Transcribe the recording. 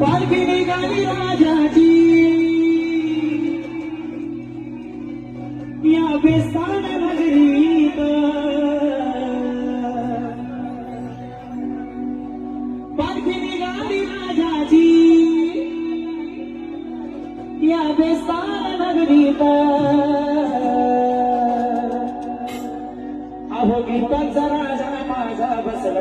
पालखी निघाली राजाची. या बेस्तान नगरीत. पालखी निघाली राजाची. या बेस्तान नगरीत. अहो गीतांचा राजा